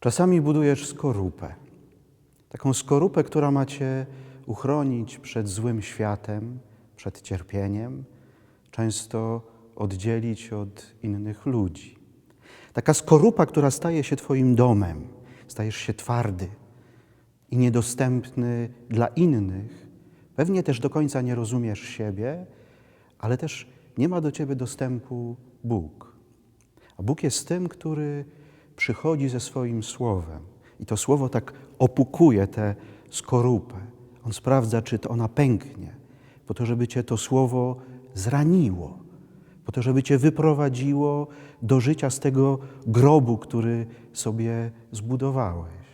Czasami budujesz skorupę. Taką skorupę, która ma cię uchronić przed złym światem, przed cierpieniem, często oddzielić od innych ludzi. Taka skorupa, która staje się Twoim domem, stajesz się twardy i niedostępny dla innych. Pewnie też do końca nie rozumiesz siebie, ale też nie ma do Ciebie dostępu Bóg. A Bóg jest tym, który przychodzi ze swoim słowem. I to słowo tak opukuje tę skorupę. On sprawdza, czy to ona pęknie, po to, żeby cię to słowo zraniło, po to, żeby cię wyprowadziło do życia z tego grobu, który sobie zbudowałeś.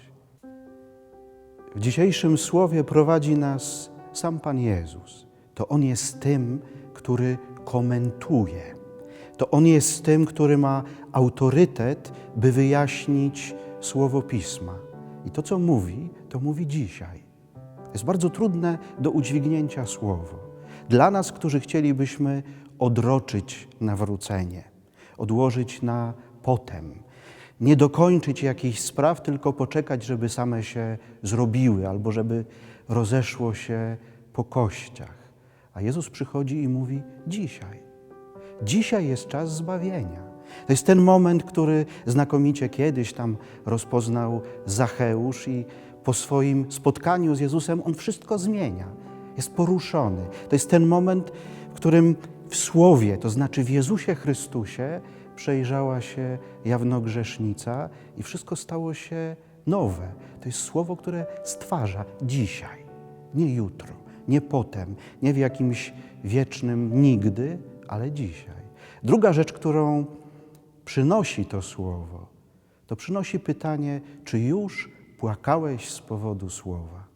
W dzisiejszym słowie prowadzi nas sam Pan Jezus. To On jest tym, który komentuje. To On jest tym, który ma autorytet, by wyjaśnić słowo pisma. I to, co mówi, to mówi dzisiaj. Jest bardzo trudne do udźwignięcia słowo. Dla nas, którzy chcielibyśmy odroczyć nawrócenie, odłożyć na potem, nie dokończyć jakichś spraw, tylko poczekać, żeby same się zrobiły albo żeby rozeszło się po kościach. A Jezus przychodzi i mówi dzisiaj. Dzisiaj jest czas zbawienia. To jest ten moment, który znakomicie kiedyś tam rozpoznał Zacheusz i po swoim spotkaniu z Jezusem on wszystko zmienia. Jest poruszony. To jest ten moment, w którym w Słowie, to znaczy w Jezusie Chrystusie, przejrzała się jawnogrzesznica i wszystko stało się nowe. To jest Słowo, które stwarza dzisiaj, nie jutro, nie potem, nie w jakimś wiecznym nigdy, ale dzisiaj. Druga rzecz, którą przynosi to słowo, to przynosi pytanie, czy już płakałeś z powodu słowa?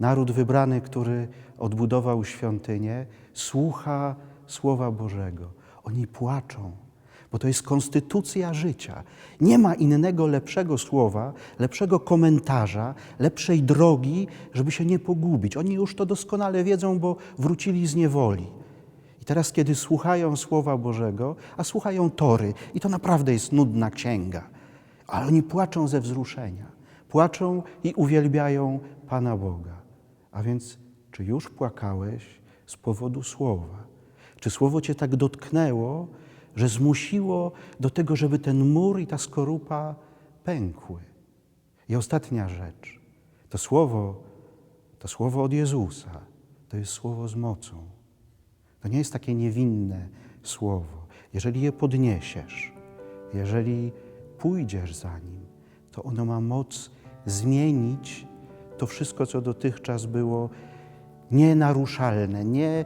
Naród wybrany, który odbudował świątynię, słucha słowa Bożego. Oni płaczą, bo to jest konstytucja życia. Nie ma innego lepszego słowa, lepszego komentarza, lepszej drogi, żeby się nie pogubić. Oni już to doskonale wiedzą, bo wrócili z niewoli. Teraz, kiedy słuchają Słowa Bożego, a słuchają Tory, i to naprawdę jest nudna księga, ale oni płaczą ze wzruszenia. Płaczą i uwielbiają Pana Boga. A więc, czy już płakałeś z powodu Słowa? Czy Słowo Cię tak dotknęło, że zmusiło do tego, żeby ten mur i ta skorupa pękły? I ostatnia rzecz. To Słowo, to Słowo od Jezusa, to jest Słowo z mocą. To nie jest takie niewinne słowo. Jeżeli je podniesiesz, jeżeli pójdziesz za nim, to ono ma moc zmienić to wszystko, co dotychczas było nienaruszalne, nie,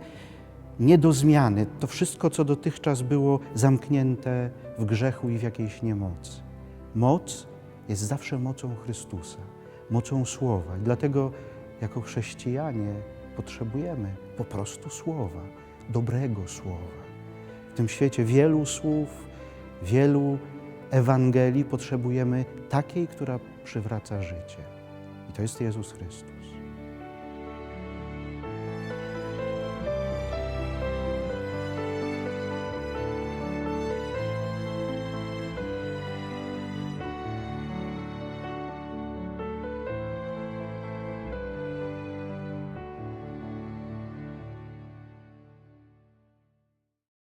nie do zmiany. To wszystko, co dotychczas było zamknięte w grzechu i w jakiejś niemocy. Moc jest zawsze mocą Chrystusa, mocą Słowa. I dlatego jako chrześcijanie potrzebujemy po prostu Słowa dobrego słowa. W tym świecie wielu słów, wielu Ewangelii potrzebujemy takiej, która przywraca życie. I to jest Jezus Chrystus.